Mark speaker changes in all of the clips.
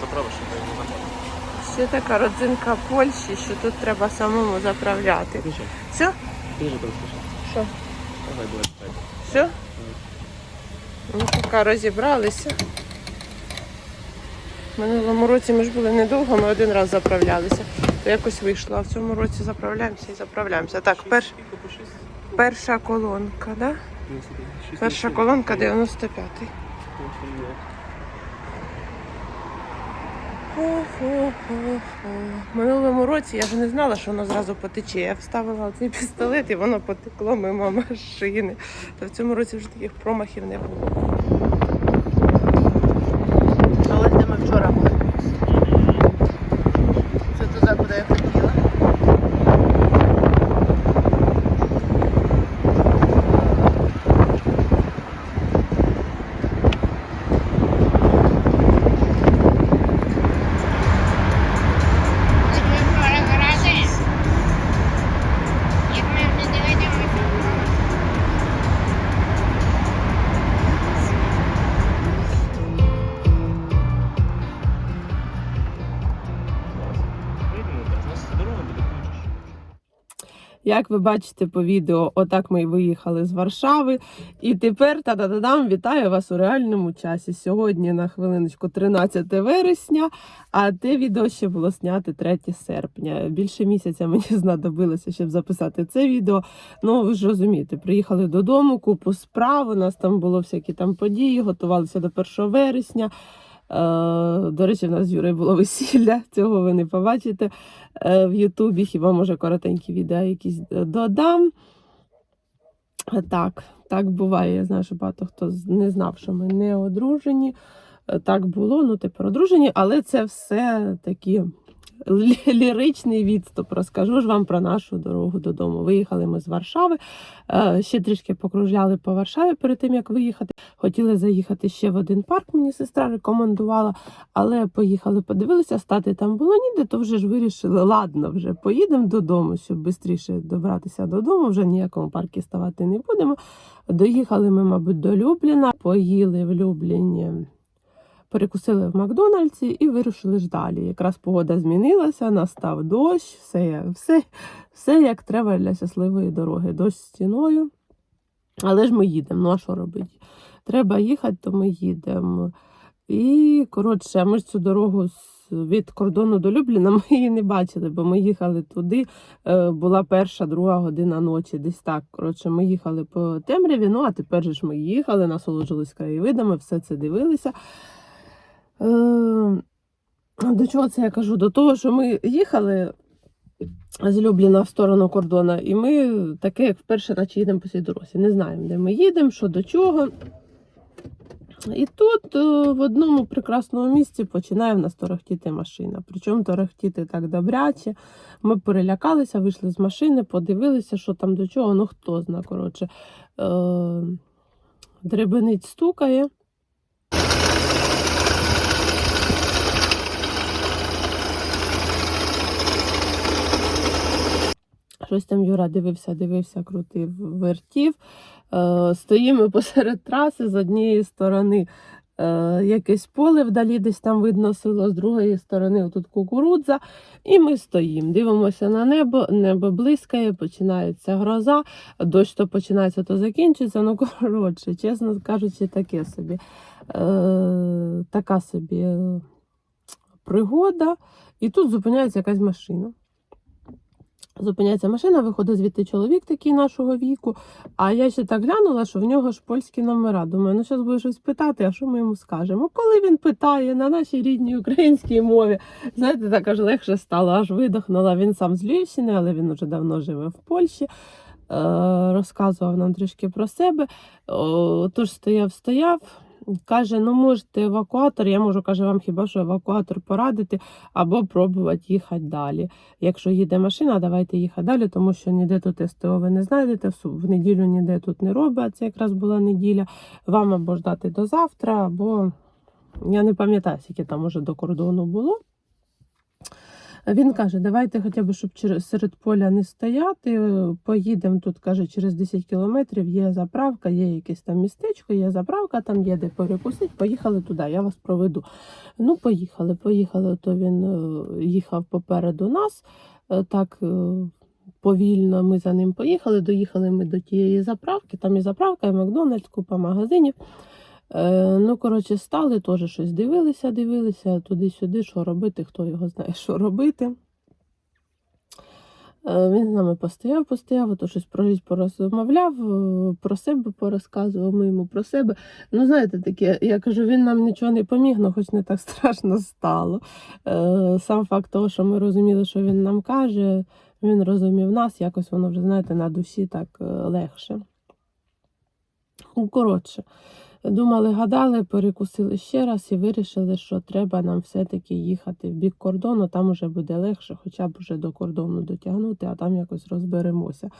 Speaker 1: заправиш, і не заходить.
Speaker 2: Ще така родзинка Польщі, що тут треба самому заправляти.
Speaker 1: Включай.
Speaker 2: Все?
Speaker 1: Дуже ще.
Speaker 2: Що?
Speaker 1: Давай, буде.
Speaker 2: Все? Ну, поки розібралися. В минулому році ми ж були недовго, ми один раз заправлялися. То якось вийшло, а в цьому році заправляємося і заправляємося. Так, перш, перша колонка, да? Перша колонка 95-й. В минулому році я вже не знала, що воно зразу потече. Я вставила цей пістолет і воно потекло мимо машини. Та в цьому році вже таких промахів не було.
Speaker 3: Як
Speaker 2: ви бачите по відео, отак ми й виїхали з Варшави. І тепер та-да-да-дам, вітаю вас у реальному часі. Сьогодні на хвилиночку 13 вересня, а те відео ще було зняти 3 серпня. Більше місяця мені знадобилося, щоб записати це відео. Ну, ви ж розумієте, приїхали додому, купу справ. У нас там було всякі там події, готувалися до 1 вересня. Е, До речі, в нас з Юрою було весілля, цього ви не побачите е, в Ютубі. Хіба може коротенькі відео якісь е, додам. Так, так буває. Я знаю, що багато хто не знав, що ми не одружені. Так було, ну тепер одружені, але це все такі ліричний відступ. Розкажу ж вам про нашу дорогу додому. Виїхали ми з Варшави. е, Ще трішки покружляли по Варшаві перед тим, як виїхати. Хотіли заїхати ще в один парк, мені сестра рекомендувала, але поїхали, подивилися, стати там було ніде, то вже ж вирішили, ладно, вже поїдемо додому, щоб швидше добратися додому, вже ніякому парку ставати не будемо. Доїхали ми, мабуть, до Любліна, поїли в Любліні, перекусили в Макдональдсі і вирушили ж далі. Якраз погода змінилася, настав дощ, все, все, все як треба для щасливої дороги. Дощ стіною. Але ж ми їдемо, ну а що робити? Треба їхати, то ми їдемо. І, коротше, ми ж цю дорогу від кордону до Любліна ми її не бачили, бо ми їхали туди. е, Була перша, друга година ночі, десь так. Коротше, ми їхали по темряві, ну а тепер же ж ми їхали, насолоджувалися краєвидами, все це дивилися. Е, До чого це я кажу? До того, що ми їхали з Любліна в сторону кордону, і ми таке, як вперше, наче їдемо по цій дорозі. Не знаємо, де ми їдемо, що до чого. І тут е, в одному прекрасному місці починає в нас торохтіти машина. Причому торохтіти так добряче. Ми перелякалися, вийшли з машини, подивилися, що там до чого, ну хто зна, коротше. Е, дребенець стукає. Щось там Юра дивився, дивився, крутив, вертів. Е, стоїмо посеред траси з однієї сторони. Е, якесь поле вдалі, десь там видно село, з другої сторони тут кукурудза. І ми стоїмо, дивимося на небо, небо блискає, починається гроза, дощ то починається, то закінчується. Ну, коротше, чесно кажучи, таке собі. Е, така собі е, пригода. І тут зупиняється якась машина. Зупиняється машина, виходить звідти чоловік такий нашого віку. А я ще так глянула, що в нього ж польські номера. Думаю, ну зараз буде щось питати, а що ми йому скажемо? Коли він питає на нашій рідній українській мові, знаєте, так аж легше стало, аж видохнула. Він сам з Львівщини, але він уже давно живе в Польщі. Е, розказував нам трішки про себе. Тож стояв, стояв. Каже, ну можете евакуатор, я можу, каже, вам хіба що евакуатор порадити або пробувати їхати далі. Якщо їде машина, давайте їхати далі, тому що ніде тут СТО ви не знайдете, в неділю ніде тут не робить, це якраз була неділя. Вам або ждати до завтра, або я не пам'ятаю, скільки там уже до кордону було. Він каже, давайте хоча б, щоб через серед поля не стояти. е, Поїдемо тут, каже, через 10 кілометрів є заправка, є якесь там містечко, є заправка, там є де перекусити. Поїхали туди, я вас проведу. Ну, поїхали, поїхали. То він е, їхав попереду нас. е, Так повільно ми за ним поїхали. Доїхали ми до тієї заправки. Там і заправка, і Макдональдс, купа магазинів. Е, ну, коротше, стали, теж щось дивилися, дивилися туди-сюди, що робити, хто його знає, що робити. Е, Він з нами постояв, постояв, то щось про життя порозмовляв, е, про себе порозказував, ми йому про себе. Ну, знаєте, таке, я кажу, він нам нічого не поміг, але хоч не так страшно стало. Сам факт того, що ми розуміли, що він нам каже, він розумів нас, якось воно вже, знаєте, на душі так легше. Ну, коротше, думали, гадали, перекусили ще раз і вирішили, що треба нам все-таки їхати в бік кордону, там уже буде легше, хоча б вже до кордону дотягнути, а там якось розберемося.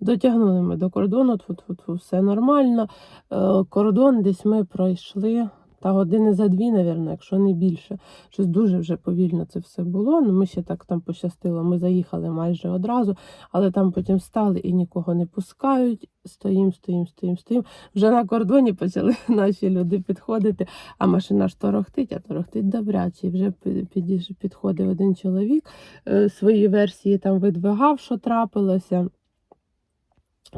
Speaker 2: Дотягнули ми до кордону, тфу-тфу-тфу, все нормально. Е, Кордон десь ми пройшли. Та години за дві, навірно, якщо не більше. Щось дуже вже повільно це все було. Ну, ми ще так там пощастило. Ми заїхали майже одразу, але там потім стали і нікого не пускають. Стоїм, стоїм, стоїм, стоїм. Вже на кордоні почали наші люди підходити, а машина ж торохтить, а торохтить добряче. І вже підходив один чоловік, е, свої версії там видвигав, що трапилося.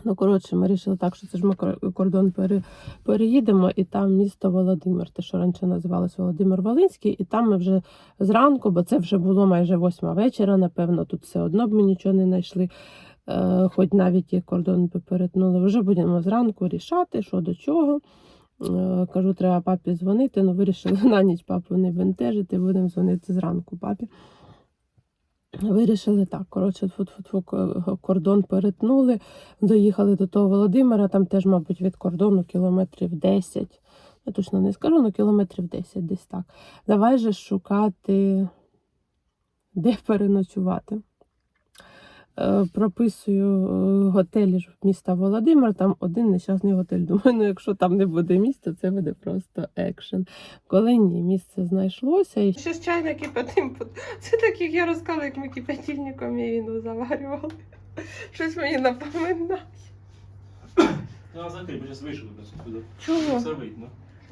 Speaker 2: Ну, коротше, ми вирішили так, що це ж ми кордон пере, переїдемо, і там місто Володимир, те, що раніше називалось Володимир Волинський, і там ми вже зранку, бо це вже було майже восьма вечора, напевно, тут все одно б ми нічого не знайшли. Е, хоч навіть і кордон перетнули. Вже будемо зранку рішати, що до чого. Е, кажу, треба папі дзвонити. Ну, вирішили на ніч папу не бентежити, будемо дзвонити зранку папі. Вирішили так. Коротше, тфу-тфу-тфу, кордон перетнули, доїхали до того Володимира, там теж, мабуть, від кордону кілометрів 10. Я точно не скажу, ну кілометрів 10 десь так. Давай же шукати, де переночувати. Е, Прописую е, готелі ж міста Володимир, там один нещасний готель. Думаю, ну якщо там не буде місця, це буде просто екшен. Коли ні, місце знайшлося. І... Ще з чайна кипятим. Це так, як я розказала, як ми кипятильником і віну заварювали. Щось мені напоминає.
Speaker 1: Ну, а закрий, бо зараз вийшли туди.
Speaker 2: Чого?
Speaker 1: Все видно.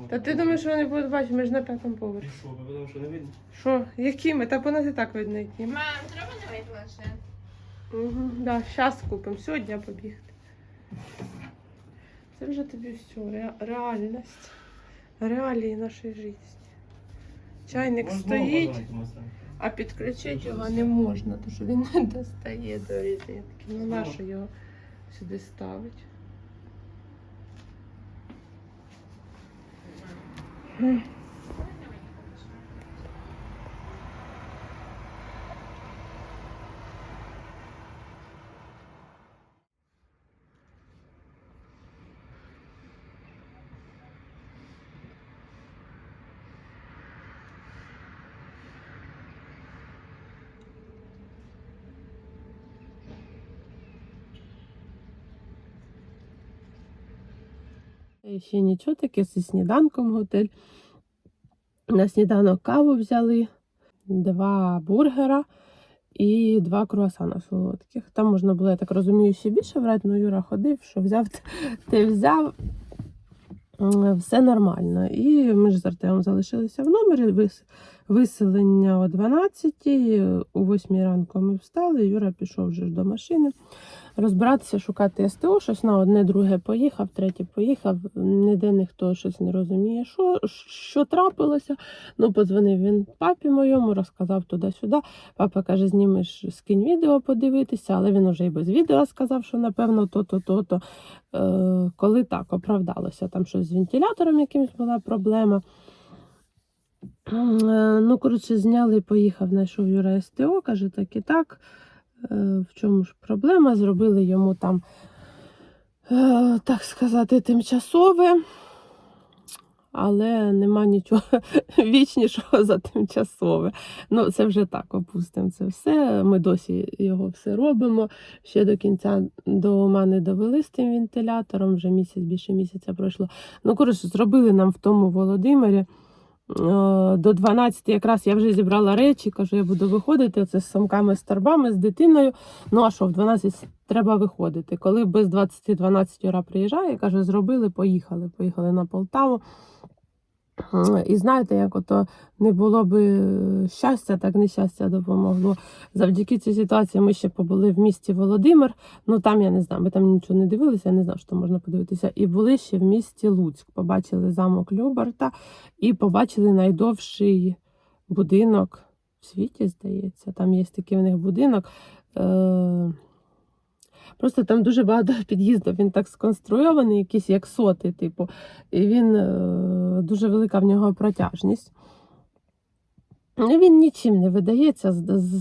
Speaker 2: Та ти думаєш, що вони будуть бачити, ми ж на п'ятому
Speaker 1: І
Speaker 2: поверсі.
Speaker 1: що, ми будемо, що не видно?
Speaker 2: Що? Якими? Та по нас і так видно якими.
Speaker 3: Мам, треба новий планшет?
Speaker 2: Угу, да, щас купимо, сьогодні побігти. Це вже тобі все, ре- реальність. Реалії нашої житті. Чайник
Speaker 1: Можна
Speaker 2: стоїть, а підключити його не можна, тому що він не достає до розетки. Ну нащо його сюди ставить? Ще нічого таке зі сніданком готель. На сніданок каву взяли, два бургера і два круасана солодких. Там можна було, я так розумію, ще більше брати, але Юра ходив, що взяв, ти взяв. Все нормально. І ми ж з Артемом залишилися в номері. Вис- Виселення о 12, о 8 ранку ми встали. Юра пішов вже до машини розбиратися, шукати СТО, щось на одне, друге поїхав, третє поїхав. Ніде ніхто щось не розуміє, що, що трапилося. Ну, подзвонив він папі моєму, розказав туди-сюди. Папа каже, знімеш скинь відео подивитися, але він уже і без відео сказав, що напевно то-то, то-то. Е, коли так оправдалося, там щось з вентилятором якимось була проблема. Е, Ну, коротше, зняли, поїхав, знайшов Юра СТО, каже, так і так. Е, В чому ж проблема? Зробили йому там, е, так сказати, тимчасове, але нема нічого вічнішого за тимчасове. Ну, це вже так, опустимо це все. Ми досі його все робимо. Ще до кінця до ума не довели з тим вентилятором, вже місяць, більше місяця пройшло. Ну, коротше, зробили нам в тому Володимирі. До 12 якраз я вже зібрала речі, кажу, я буду виходити це з самками, з торбами, з дитиною. Ну а що, в 12 треба виходити. Коли без 20-12 ора приїжджає, каже, зробили, поїхали. Поїхали на Полтаву. І знаєте, як ото не було би щастя, так нещастя допомогло. Завдяки цій ситуації ми ще побули в місті Володимир. Ну там я не знаю, ми там нічого не дивилися, я не знав, що можна подивитися. І були ще в місті Луцьк. Побачили замок Люберта і побачили найдовший будинок в світі, здається. Там є такий в них будинок. Е- Просто там дуже багато під'їздів. Він так сконструйований, якийсь як соти, типу. І він е- дуже велика в нього протяжність. Ну, Він нічим не видається,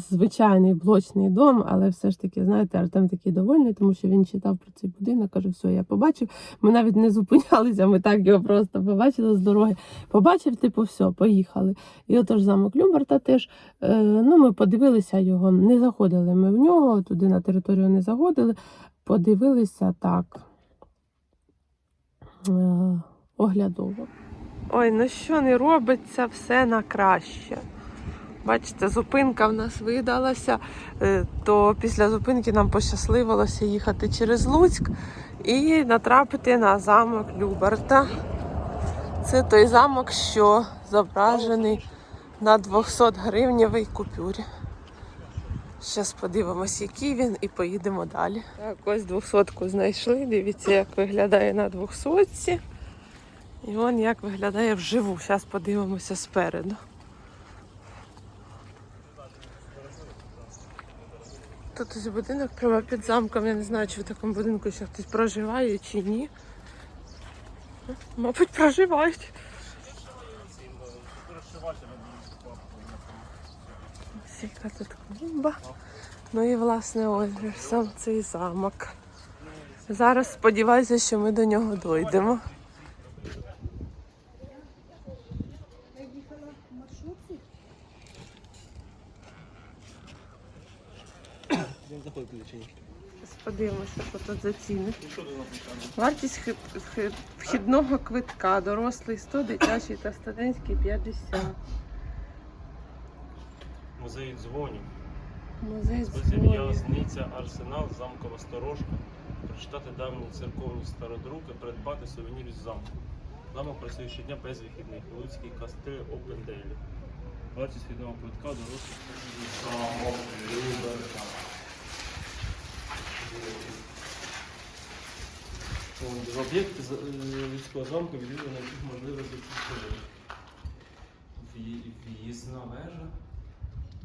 Speaker 2: звичайний блочний дом, але все ж таки, знаєте, Артем такий довольний, тому що він читав про цей будинок, каже, все, я побачив. Ми навіть не зупинялися, ми так його просто побачили з дороги. Побачив, типу, все, поїхали. І отож замок Люберта теж. Е, ну, ми подивилися його, не заходили ми в нього, туди на територію не заходили. Подивилися так. Е, оглядово. Ой, ну що не робиться, все на краще. Бачите, зупинка в нас видалася, е, то після зупинки нам пощасливилося їхати через Луцьк і натрапити на замок Люберта. Це той замок, що зображений на 200 гривневій купюрі. Зараз подивимось, який він, і поїдемо далі. Так, ось 200 знайшли. Дивіться, як виглядає на 200. І он як виглядає вживу. Зараз подивимося спереду. Тут ось будинок прямо під замком. Я не знаю, чи в такому будинку ще хтось проживає чи ні. Мабуть, проживають. Ось тут клумба. Ну і власне ось сам цей замок. Зараз сподіваюся, що ми до нього дойдемо.
Speaker 1: Він заходить включення.
Speaker 2: Зараз Подивимося, що тут за ціни. Вартість вхідного квитка. Дорослий 100, дитячий та студентський 50.
Speaker 1: Музей дзвонів.
Speaker 2: Музей зброї.
Speaker 1: Ясниця, Арсенал, замкова сторожка. Прочитати давні церковні стародруки, придбати сувенір із замку. Замок працює щодня без вихідних. Луцький кастри Опендейлі. Вартість відомого квитка дорослих замок Люберта. О, Об'єкти з- е, людського замку на яких можливо зачіпити. В'їзна вежа.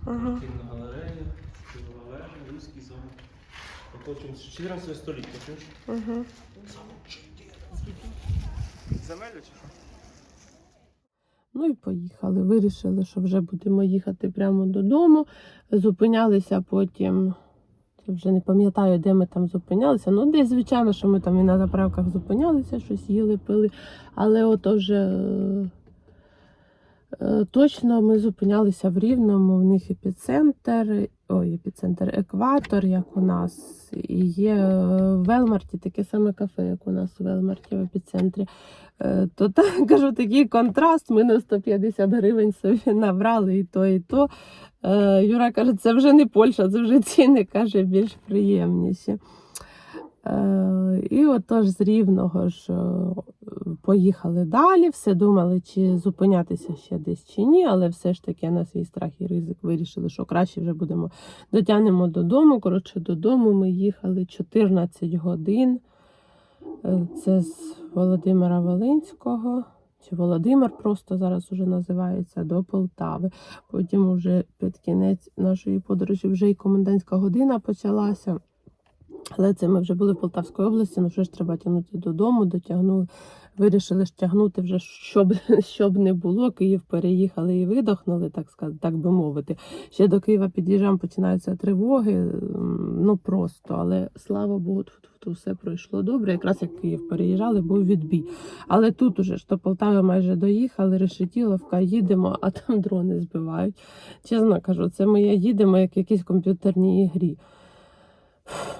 Speaker 1: Картинна галерея, співова вежа, Руський замок. Оточуємо з 14 століття, чуєш?
Speaker 2: Угу.
Speaker 1: Земелю чи що?
Speaker 2: Ну і поїхали. Вирішили, що вже будемо їхати прямо додому. Зупинялися потім. Вже не пам'ятаю, де ми там зупинялися. Ну, десь, звичайно, що ми там і на заправках зупинялися, щось їли, пили. Але от вже е, е, точно ми зупинялися в Рівному, в них епіцентр, ой, епіцентр екватор, як у нас. І є е, в Велмарті таке саме кафе, як у нас у Велмарті в епіцентрі. Е, То так кажу, такий контраст. Ми на 150 гривень собі набрали і то, і то. Е, Юра каже, це вже не Польща, це вже ціни каже більш приємніші. Е, І отож з Рівного ж е, поїхали далі. Все думали, чи зупинятися ще десь чи ні, але все ж таки на свій страх і ризик вирішили, що краще вже будемо дотягнемо додому. Коротше, додому ми їхали 14 годин. Е, Це з Володимира Волинського. Чи Володимир просто зараз уже називається до Полтави. Потім уже під кінець нашої подорожі вже і комендантська година почалася. Але це ми вже були в Полтавській області, ну вже ж треба тягнути додому, дотягнули. Вирішили ж тягнути вже, щоб, щоб не було. Київ переїхали і видохнули, так сказати, так би мовити. Ще до Києва під'їжджаємо, починаються тривоги. Ну просто, але слава Богу, тут, все пройшло добре. Якраз як Київ переїжджали, був відбій. Але тут уже ж до Полтави майже доїхали, Решетіловка, їдемо, а там дрони збивають. Чесно кажу, це ми їдемо як в якійсь комп'ютерній ігрі.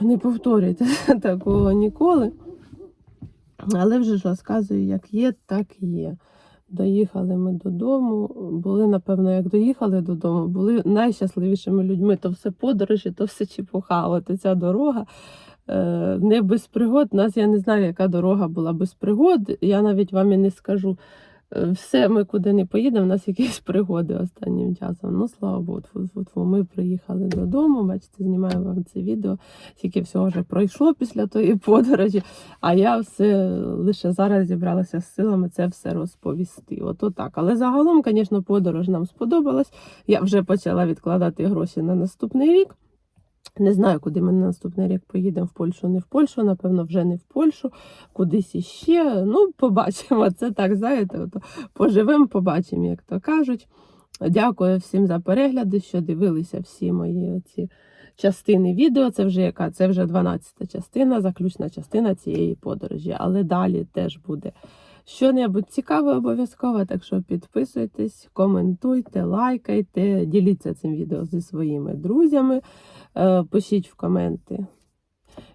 Speaker 2: Не повторюйте такого ніколи. Але вже ж розказую, як є, так є. Доїхали ми додому. Були, напевно, як доїхали додому, були найщасливішими людьми. То все подорожі, то все чепуха. От ця дорога е, не без пригод. У нас я не знаю, яка дорога була без пригод. Я навіть вам і не скажу. Все, ми куди не поїдемо, у нас якісь пригоди останнім часом. Ну, слава Богу, ми приїхали додому. Бачите, знімаю вам це відео. Скільки всього вже пройшло після тої подорожі. А я все лише зараз зібралася з силами це все розповісти. От так. Але загалом, звісно, подорож нам сподобалась. Я вже почала відкладати гроші на наступний рік. Не знаю, куди ми на наступний рік поїдемо в Польщу, не в Польщу, напевно, вже не в Польщу, кудись іще. Ну, побачимо. Це так, знаєте, поживемо, побачимо, як то кажуть. Дякую всім за перегляди, що дивилися всі мої ці частини відео. Це вже яка? Це вже 12-та частина, заключна частина цієї подорожі. Але далі теж буде що-небудь цікаве обов'язково. Так що підписуйтесь, коментуйте, лайкайте, діліться цим відео зі своїми друзями. Е, Пишіть в коменти,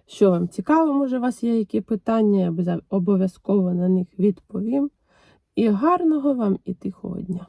Speaker 2: що вам цікаво, може, у вас є які питання, я обов'язково на них відповім. І гарного вам і тихого дня!